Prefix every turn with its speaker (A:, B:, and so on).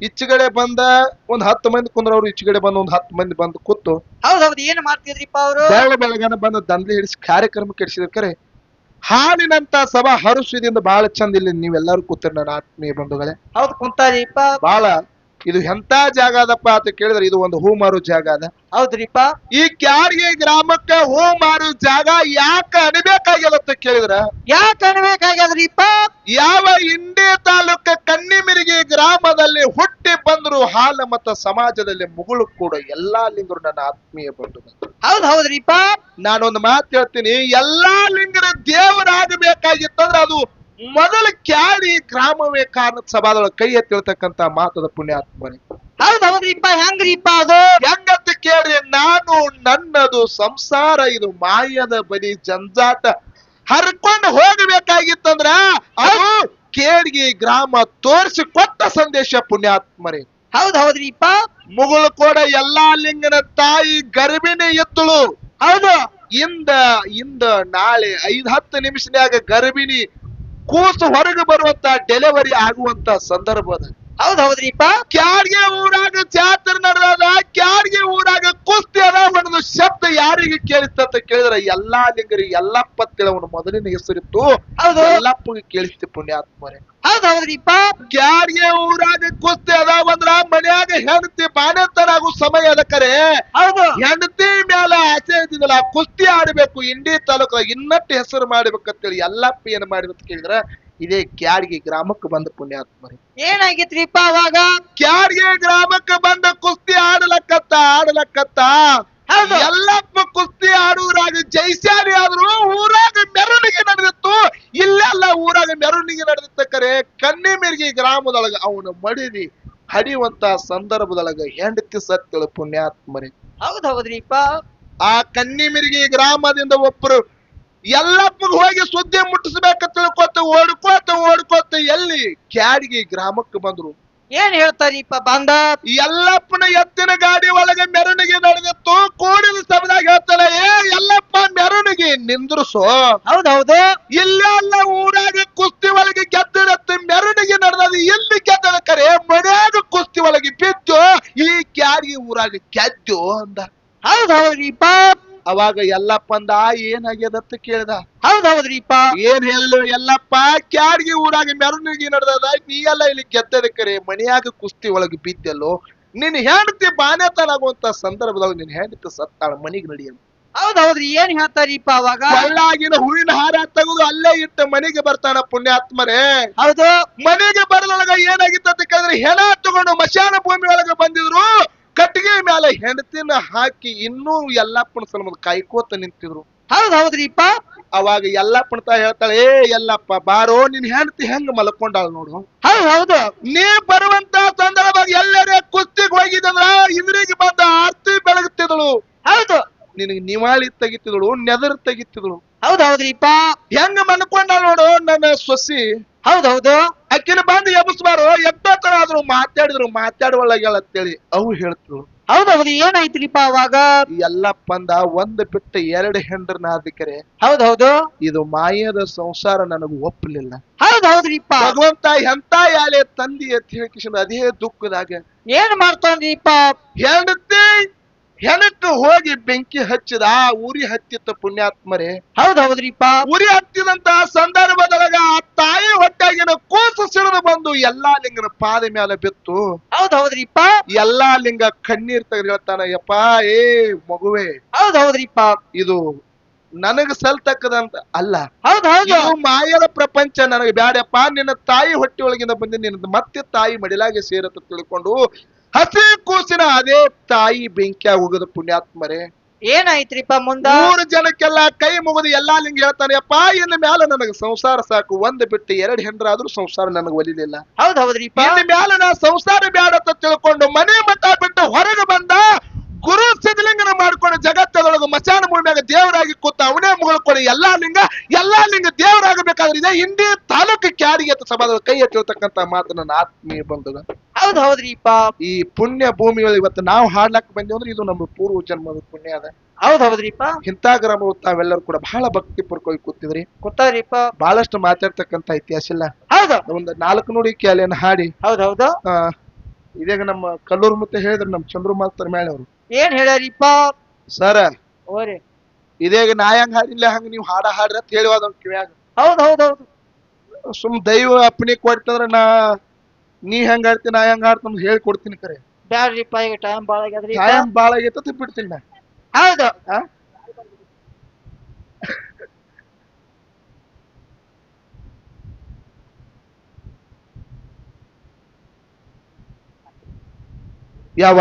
A: ಈಚೆಗಡೆ ಬಂದ ಒಂದ್ ಹತ್ತು ಮಂದಿ ಕುಂದ್ರವ್ರು ಇಚ್ಚಿಗಡೆ ಬಂದ ಒಂದ್ ಹತ್ತು ಮಂದಿ ಬಂದು ಕೂತು
B: ಏನ್ ಮಾಡ್ತಿದ್ರಿಪ್ಪ ಅವರು?
A: ಬೆಳಗ್ಗೆ ಬೆಳಗನ ಬಂದು ದಂಧೆ ಹಿಡಿಸಿ ಕಾರ್ಯಕ್ರಮ ಕೆಡಿಸಿದ್ರು ಕರೆ ಹಾಲಿನಂತ ಸಭಾ ಹರುಷದಿಂದ ಬಹಳ ಚಂದ ಇಲ್ಲಿ ನೀವೆಲ್ಲರೂ ಕೂತಿರ್ ನನ್ನ ಆತ್ಮೀಯ ಬಂಧುಗಳೇ.
B: ಹೌದು ಕುಂತಾರಿಪ್ಪ.
A: ಬಹಳ ಇದು ಎಂತ ಜಾಗ ಅದಪ್ಪ ಅಂತ ಕೇಳಿದ್ರೆ ಇದು ಒಂದು ಹೂ ಮಾರು ಜಾಗ ಅದ.
B: ಹೌದ್ರಿಪ್ಪ?
A: ಈ ಕ್ಯಾರಿಗೆ ಗ್ರಾಮಕ್ಕೆ ಹೂ ಮಾರು ಜಾಗ ಯಾಕ ಅನ್ಬೇಕಾಗ್ಯದ ಅಂತ ಕೇಳಿದ್ರ
B: ಯಾಕ ಅನ್ಬೇಕಾಗ್ಯದ್ರಿಪ್ಪ?
A: ಯಾವ ಇಂಡಿ ತಾಲೂಕ ಕನ್ನಿಮಿರಿಗೆ ಗ್ರಾಮದಲ್ಲಿ ಹುಟ್ಟಿ ಬಂದ್ರು ಹಾಲ ಮತ್ತ ಸಮಾಜದಲ್ಲಿ ಮುಗುಳು ಕೂಡ ಎಲ್ಲಾ ಲಿಂಗರು ನನ್ನ ಆತ್ಮೀಯ ಬಂದು
B: ಹೌದ್ ಹೌದ್ರಿಪ್ಪ?
A: ನಾನೊಂದು ಮಾತು ಹೇಳ್ತೀನಿ ಎಲ್ಲಾ ಲಿಂಗರ ದೇವರಾಗಬೇಕಾಗಿತ್ತಂದ್ರೆ ಅದು ಮೊದಲ ಕ್ಯಾಡಿ ಗ್ರಾಮವೇ ಕಾರಣ ಸಭಾದೊಳಗೆ ಕೈ ಎತ್ತಿರತಕ್ಕಂತ ಮಾತದ ಪುಣ್ಯಾತ್ಮನೆ.
B: ಹೌದ್ ಹೌದ್ರಿಪ್ಪ ಹೆಂಗ್ರಿಪ್ಪ ಅದು?
A: ಹೆಂಗಂತ ಕೇಳಿ ನಾನು ನನ್ನದು ಸಂಸಾರ ಇದು ಮಾಯದ ಬಲಿ ಜಂಜಾಟ. ಹರ್ಕೊಂಡು ಹೋಗಬೇಕಾಗಿತ್ತಂದ್ರ ಅದು ಕೇಡಿಗೆ ಗ್ರಾಮ ತೋರಿಸಿ ಕೊಟ್ಟ ಸಂದೇಶ ಪುಣ್ಯಾತ್ಮರೇ
B: ಹೌದ್ ಹೌದ್ರಿಪ್ಪ
A: ಮುಗುಳು ಕೂಡ ಎಲ್ಲಾ ಲಿಂಗನ ತಾಯಿ ಗರ್ಭಿಣಿ ಎತ್ತಳು.
B: ಹೌದು.
A: ಇಂದ ಇಂದ ನಾಳೆ ಐದ್ ಹತ್ತು ನಿಮಿಷನ್ಯಾಗ ಗರ್ಭಿಣಿ ಕೂಸು ಹೊರಗೆ ಬರುವಂತ ಡೆಲಿವರಿ ಆಗುವಂತ ಸಂದರ್ಭ ಅದ
B: ಹೌದ್ ಹೌದ್ರಿಪ್ಪ.
A: ಕ್ಯಾಡ್ಗೆ ಊರಾಗ ಜಾತ್ರೆ ನಡೆದಾಗ ಕ್ಯಾಡ್ಗೆ ಊರಾಗ ಕುಸ್ತಿ ಒಂದು ಶಬ್ದ ಯಾರಿಗೆ ಕೇಳಿಸ್ತಂತ ಕೇಳಿದ್ರೆ ಎಲ್ಲಾ ಲಿಂಗರಿ ಎಲ್ಲಪ್ಪ ತಿಳವನು ಮೊದಲಿನ ಹೆಸರಿತ್ತು. ಎಲ್ಲಪ್ಪಗೆ ಕೇಳಿಸ್ತಿ ಪುಣ್ಯಾತ್ಮರೇ.
B: ಹೌದೌದ್ರಿಪ್ಪ
A: ಯಾರಿಗೆ ಊರಾಗ ಕುಸ್ತಿ ಅದಾವಂದ್ರ ಮನ್ಯಾಗ ಹೆಂಡತಿ ಬಾಣಂತರಾಗೋ ಸಮಯ ಅದಕ್ಕರೆ ಕರೆ.
B: ಹೌದು.
A: ಹೆಂಡತಿ ಮ್ಯಾಲ ಆಸೆ ಇದ್ದಿದ್ದಲ್ಲ ಕುಸ್ತಿ ಆಡ್ಬೇಕು ಇಂಡಿ ತಾಲೂಕ ಇನ್ನಟ್ಟು ಹೆಸರು ಮಾಡ್ಬೇಕಂತೇಳಿ ಎಲ್ಲಪ್ಪ ಏನ್ ಮಾಡಿದಂತ ಕೇಳಿದ್ರ ಇದೇ ಕ್ಯಾಡ್ಗಿ ಗ್ರಾಮಕ್ಕೆ ಬಂದ ಪುಣ್ಯಾತ್ಮರಿ.
B: ಏನಾಗಿತ್ರಿಪ್ಪ ಅವಾಗ?
A: ಕ್ಯಾಡ್ಗೆ ಗ್ರಾಮಕ್ಕೆ ಬಂದ ಕುಸ್ತಿ ಆಡಲಕ್ಕತ್ತ ಆಡಲಕ್ಕತ್ತ.
B: ಹೌದು.
A: ಎಲ್ಲಪ್ಪ ಕುಸ್ತಿ ಆಡುವುರಾಗ ಜೈಸ್ಯಾರಿ ಆದ್ರು ಊರಾಗ ಮೆರವಣಿಗೆ ನಡೆದಿತ್ತು. ಇಲ್ಲೆಲ್ಲ ಊರಾಗ ಮೆರವಣಿಗೆ ನಡೆದಿತ್ತ ಕರೆ. ಕನ್ನಿಮಿರ್ಗಿ ಗ್ರಾಮದೊಳಗ ಅವನು ಮಡಿದಿ ಹಡಿಯುವಂತ ಸಂದರ್ಭದೊಳಗ ಹೆಂಡತಿ ಸತ್ತಳು ಪುಣ್ಯಾತ್ಮರಿ.
B: ಹೌದ್ ಹೌದ್ರಿಪ್ಪ
A: ಆ ಕನ್ನಿಮಿರ್ಗಿ ಗ್ರಾಮದಿಂದ ಒಬ್ಬರು ಎಲ್ಲಪ್ಪಗ್ ಹೋಗಿ ಸುದ್ದಿ ಮುಟ್ಟಿಸ್ಬೇಕ ತಿಳ್ಕೊತ ಓಡ್ಕೋತ ಓಡ್ಕೋತ ಎಲ್ಲಿ ಕ್ಯಾಡ್ಗಿ ಗ್ರಾಮಕ್ಕೆ ಬಂದ್ರು.
B: ಏನ್ ಹೇಳ್ತಾರೀಪ ಬಂದ?
A: ಎಲ್ಲಪ್ಪನ ಎತ್ತಿನ ಗಾಡಿ ಒಳಗೆ ಮೆರವಣಿಗೆ ನಡೆದಿತ್ತು. ಕೂಡಿದ ಸಭದಾಗ ಹೇಳ್ತಾನೆ ಏ ಎಲ್ಲಪ್ಪ ಮೆರವಣಿಗೆ ನಿಂದ್ರಸೋ.
B: ಹೌದೌದು. ಹೌದು
A: ಇಲ್ಲೆಲ್ಲ ಊರಾಗ ಕುಸ್ತಿ ಒಳಗೆ ಗೆದ್ದಿರತ್ತೆ ಮೆರವಣಿಗೆ ನಡೆದ ಎಲ್ಲಿ ಗೆದ್ದದ ಕರೆ? ಮನ್ಯಾಗ ಕುಸ್ತಿ ಒಳಗೆ ಬಿದ್ದು ಈ ಕ್ಯಾಡ್ಗಿ ಊರಾಗ ಗೆದ್ದು ಅಂದ
B: ಹೌದ್ ಹೌದ್ರಿಪ್ಪ
A: ಅವಾಗ ಎಲ್ಲಪ್ಪ ಅಂದ ಏನಾಗ್ಯದತ್ತ ಕೇಳ್ದ.
B: ಹೌದ್ ಹೌದ್ರಿಪ್ಪ
A: ಏನ್ ಹೇಳು ಎಲ್ಲಪ್ಪ ಕ್ಯಾಡ್ಗಿ ಊರಾಗ ಮೆರವಣಿಗೆ ನಡೆದದ ನೀ ಎಲ್ಲ ಇಲ್ಲಿ ಗೆದ್ದದ ಕರೆ ಮನ್ಯಾಗ ಕುಸ್ತಿ ಒಳಗೆ ಬಿದ್ದಲ್ಲೋ ನಿನ್ ಹೆಂಡತಿ ಬಾನೆತನಾಗುವಂತ ಸಂದರ್ಭದಾಗ ನಿನ್ ಹೆಂಡತಿ ಸತ್ತಾಳ ಮನಿಗ್ ನಡಿಯ
B: ಹೌದ್ ಹೌದ್ರಿ ಏನ್ ಹೇಳ್ತಾರಿಪ್ಪ ಅವಾಗ?
A: ಅಲ್ಲಾಗಿನ ಹೂವಿನ ಹಾರ ತಗದು ಅಲ್ಲೇ ಇಟ್ಟ ಮನೆಗೆ ಬರ್ತಾನ ಪುಣ್ಯಾತ್ಮರೇ.
B: ಹೌದು.
A: ಮನೆಗೆ ಬರದೊಳಗ ಏನಾಗಿತ್ತ ಅಂತ ಕೇಳಿದ್ರೆ ಹೆಣ ತಗೊಂಡು ಮಶಾನ ಭೂಮಿ ಒಳಗೆ ಬಂದಿದ್ರು. ಕಟ್ಟಿಗೆ ಮೇಲೆ ಹೆಂಡತಿನ ಹಾಕಿ ಇನ್ನೂ ಎಲ್ಲಪ್ಪನ ಸಲಮದ ಕಾಯ್ಕೋತ ನಿಂತಿದ್ರು.
B: ಹೌದ್ ಹೌದ್ರಿಪ್ಪ
A: ಅವಾಗ ಎಲ್ಲಪ್ಪನ ತಾ ಹೇಳ್ತಾಳೆ ಏ ಎಲ್ಲಪ್ಪ ಬಾರೋ ನಿನ್ ಹೆಂಡತಿ ಹೆಂಗ್ ಮಲ್ಕೊಂಡಾಳ ನೋಡು.
B: ಹೌದ್ ಹೌದು.
A: ನೀ ಬರುವಂತ ಸಂದರ್ಭದಾಗ ಎಲ್ಲರೇ ಕುಸ್ತಿಗ್ ಹೋಗಿದಂದ್ರ ಇಂದ್ರಿಗೆ ಬಂದ ಆರ್ತಿ ಬೆಳಗುತ್ತಿದಳು
B: ಹೌದು.
A: ನಿನಗೆ ನಿವಾಳಿ ತೆಗಿತಿದಳು ನೆದರ್ ತೆಗಿತಿದಳು
B: ಹೌದ್ ಹೌದ್ರಿಪ್ಪ
A: ಹೆಂಗ್ ಮಲ್ಕೊಂಡಾಳ ನೋಡು ನನ್ನ ಸೊಸಿ.
B: ಹೌದ್ ಹೌದು.
A: ಅಕ್ಕಿನ ಆದ್ರು ಮಾತಾಡಿದ್ರು ಮಾತಾಡುವಳಗೆಲ್ಲ ಅಂತೇಳಿ ಅವು ಹೇಳ್ತಿದ್ರು.
B: ಹೌದ್ ಹೌದು ಏನಾಯ್ತಿಲಿಪ್ಪ ಅವಾಗ?
A: ಎಲ್ಲಪ್ಪಂದ ಒಂದ್ ಬಿಟ್ಟು ಎರಡು ಹೆಂಡ್ರನ ಅದಕ್ಕೆ
B: ಹೌದ್ ಹೌದು.
A: ಇದು ಮಾಯದ ಸಂಸಾರ ನನಗೆ ಒಪ್ಪಲಿಲ್ಲ
B: ಹೌದ್ ಹೌದ್ರಿಪ್ಪ.
A: ಭಗವಂತ ಎಂತ ಯಾಲೆ ತಂದಿ ಅಂತ ಹೇಳಿ ಅದೇ ದುಃಖದಾಗ.
B: ಏನ್ ಮಾಡ್ತಾನ್ರಿಪ್ಪ?
A: ಹೆಂಡತಿ ಹೆಣಕ್ಕೆ ಹೋಗಿ ಬೆಂಕಿ ಹಚ್ಚಿದ ಉರಿ ಹತ್ತಿತ್ತ ಪುಣ್ಯಾತ್ಮರೇ.
B: ಹೌದ್ ಹೌದ್ರಿಪ್ಪ.
A: ಉರಿ ಹತ್ತಿದಂತ ಸಂದರ್ಭದೊಳಗ ಆ ತಾಯಿ ಹೊಟ್ಟಾಗಿನ ಕೂಸು ಸಿಡಿದು ಬಂದು ಎಲ್ಲಾ ಲಿಂಗನ ಪಾದ ಮೇಲೆ ಬಿತ್ತು.
B: ಹೌದ್ ಹೌದ್ರಿಪ್ಪ.
A: ಎಲ್ಲಾ ಲಿಂಗ ಕಣ್ಣೀರ್ ತೆಗೆದು ಹೇಳ್ತಾನ ಯಪ್ಪ ಏ ಮಗುವೆ
B: ಹೌದ್ ಹೌದ್ರಿಪ್ಪ.
A: ಇದು ನನಗ ಸಲ್ತಕ್ಕದಂತ ಅಲ್ಲ.
B: ಹೌದ್ ಹೌದು.
A: ಇದು ಮಾಯದ ಪ್ರಪಂಚ ನನಗೆ ಬ್ಯಾಡಪ್ಪ. ನಿನ್ನ ತಾಯಿ ಹೊಟ್ಟೆ ಒಳಗಿಂದ ಬಂದು ನಿನ್ನ ಮತ್ತೆ ತಾಯಿ ಮಡಿಲಾಗೆ ಸೇರತ್ತ ತಿಳ್ಕೊಂಡು ಹಸಿ ಕೂಸಿನ ಅದೇ ತಾಯಿ ಬೆಂಕಿ ಆಗೋಗದು ಪುಣ್ಯಾತ್ಮರೇ.
B: ಏನಾಯ್ತ್ರಿಪ್ಪ ಮುಂದ?
A: ಮೂರು ಜನಕ್ಕೆಲ್ಲ ಕೈ ಮುಗಿದು ಎಲ್ಲಾ ಲಿಂಗ ಹೇಳ್ತಾನೆ ಅಪ್ಪ ಇನ್ನು ಮ್ಯಾಲ ನನಗೆ ಸಂಸಾರ ಸಾಕು. ಒಂದ್ ಬಿಟ್ಟು ಎರಡು ಹೆಂಡ್ರಾದ್ರೂ ಸಂಸಾರ ನನಗೆ ಒಲಿಲಿಲ್ಲ.
B: ಹೌದ್ ಹೌದ್ರಿಪ್ಪ.
A: ಇನ್ನು ಮ್ಯಾಲ ನಾ ಸಂಸಾರ ಬ್ಯಾಡ ಅಂತ ತಿಳ್ಕೊಂಡು ಮನೆ ಮಠ ಬಿಟ್ಟು ಹೊರಗೆ ಬಂದ ಗುರು ಸಿದ್ಧಲಿಂಗನ ಮಾಡ್ಕೊಂಡು ಜಗತ್ತದೊಳಗ ಮಚಾನ ಭೂಮಿಯಾಗ ದೇವರಾಗಿ ಕೂತ ಅವನೇ ಮುಗಳ್ಕೊಂಡು ಎಲ್ಲಾ ಲಿಂಗ ಎಲ್ಲಾ ಲಿಂಗ ದೇವರಾಗಬೇಕಾದ್ರೆ ಇದೆ ಇಂಡಿ ಯಾರಿಗೆ ಅಂತ ಸಮಾಧಾನ? ಕೈ ಎತ್ತಿರ್ತಕ್ಕಂತ ಮಾತು ನನ್ನ ಆತ್ಮೀಯ ಬಂಧುಗ
B: ಹೌದ್ ಹೌದ್ರಿಪ್ಪ
A: ಈ ಪುಣ್ಯ ಭೂಮಿಗಳು ಇವತ್ತು ನಾವು ಹಾಡ್ಲಾಕ್ ಬಂದೇವ್ ಅಂದ್ರೆ ಇದು ನಮ್ಮ ಪೂರ್ವ ಜನ್ಮದ ಪುಣ್ಯ ಅದ.
B: ಹೌದ್ ಹೌದ್ರಿಪ್ಪ
A: ಇಂಥ ಗ್ರಾಮ ತಾವೆಲ್ಲರೂ ಕೂಡ ಬಹಳ ಭಕ್ತಿ ಪೂರ್ವಕವಾಗಿ ಕೂತಿದ್ರಿ
B: ಗೊತ್ತಾರಿಪ್ಪ
A: ಬಹಳಷ್ಟು ಮಾತಾಡ್ತಕ್ಕಂತ ಇತಿಹಾಸ ಇಲ್ಲ.
B: ಹೌದು.
A: ಒಂದು ನಾಲ್ಕು ನೋಡಿ ಕ್ಯಾಲಿಯನ್ನು ಹಾಡಿ.
B: ಹೌದ್ ಹೌದು.
A: ಆ, ಇದಾಗ ನಮ್ಮ ಕಲ್ಲೂರು ಮತ್ತೆ ಹೇಳಿದ್ರು ನಮ್ಮ ಚಂದ್ರು ಮಾಸ್ತರ್ ಮೇಲೆ ಅವರು
B: ಏನ್ ಹೇಳ್ಯಾರಿಪ್ಪ
A: ಸರ
B: ಓರಿ.
A: ಇದೇಗ ನಾ ಹೆಂಗ್ ಹಾಡಿಲ್ಲ ಹಂಗ ನೀವು ಹಾಡ ಹಾಡ್ರಿ ಅಂತ ಹೇಳಿ ಅದ್ ಕಿವ್ಯಾಗ
B: ಹೌದ್ ಹೌದ್ ಹೌದು.
A: ಸುಮ್ ದೈವ ಅಪ್ಪನಿ ಕೊಡ್ತಂದ್ರ ನಾ ನೀ ಹೆಂಗ್ ಆಡ್ತಿ ನಾ ಹೆಂಗ್ ಆಡ್ತ ಹೇಳಿ ಕೊಡ್ತೀನಿ ಕರೆ.
B: ಬ್ಯಾಡ್ರಿಪ್ಪ ಈಗ ಟೈಮ್ ಬಾಳ ಆಗ್ಯದ್ರಿ.
A: ಟೈಮ್ ಬಾಳ ಆಗೈತ ಬಿಡ್ತೀನಿ ನಾ.
B: ಹೌದು.
A: ಆ? ಯಾವ?